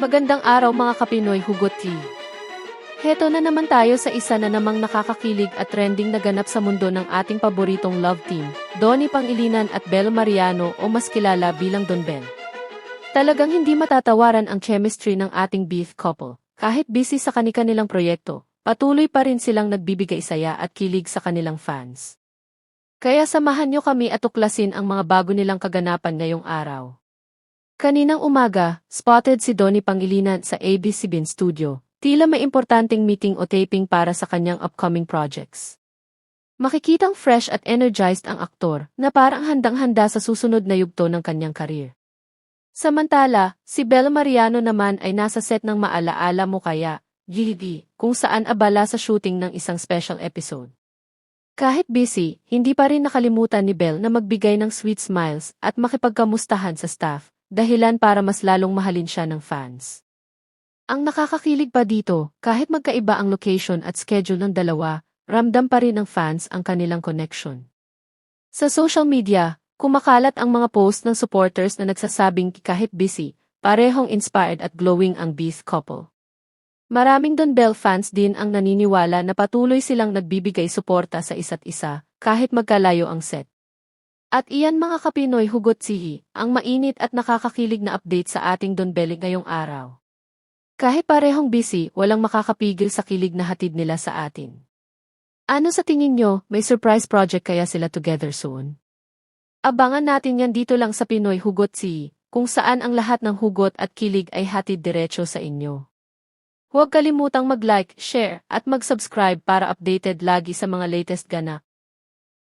Magandang araw mga kapinoy hugot tea. Heto na naman tayo sa isa na namang nakakakilig at trending na ganap sa mundo ng ating paboritong love team, Donnie Pangilinan at Bel Mariano o mas kilala bilang Don Bel. Talagang hindi matatawaran ang chemistry ng ating beef couple. Kahit busy sa kanilang proyekto, patuloy pa rin silang nagbibigay saya at kilig sa kanilang fans. Kaya samahan nyo kami at tuklasin ang mga bago nilang kaganapan ngayong araw. Kaninang umaga, spotted si Donnie Pangilinan sa ABS-CBN Studio. Tila may importanteng meeting o taping para sa kanyang upcoming projects. Makikitang fresh at energized ang aktor na parang handang-handa sa susunod na yugto ng kanyang karir. Samantala, si Bel Mariano naman ay nasa set ng Maalaala Mo Kaya, GD, kung saan abala sa shooting ng isang special episode. Kahit busy, hindi pa rin nakalimutan ni Bel na magbigay ng sweet smiles at makipagkamustahan sa staff, dahilan para mas lalong mahalin siya ng fans. Ang nakakakilig pa dito, kahit magkaiba ang location at schedule ng dalawa, ramdam pa rin ng fans ang kanilang connection. Sa social media, kumakalat ang mga post ng supporters na nagsasabing kahit busy, parehong inspired at glowing ang Beast couple. Maraming Don Bell fans din ang naniniwala na patuloy silang nagbibigay suporta sa isa't isa, kahit magkalayo ang set. At iyan mga kapinoy hugot sihi, ang mainit at nakakakilig na update sa ating Don Belly ngayong araw. Kahit parehong busy, walang makakapigil sa kilig na hatid nila sa atin. Ano sa tingin nyo, may surprise project kaya sila together soon? Abangan natin yan dito lang sa Pinoy Hugot Si, kung saan ang lahat ng hugot at kilig ay hatid diretso sa inyo. Huwag kalimutang mag-like, share, at mag-subscribe para updated lagi sa mga latest ganap.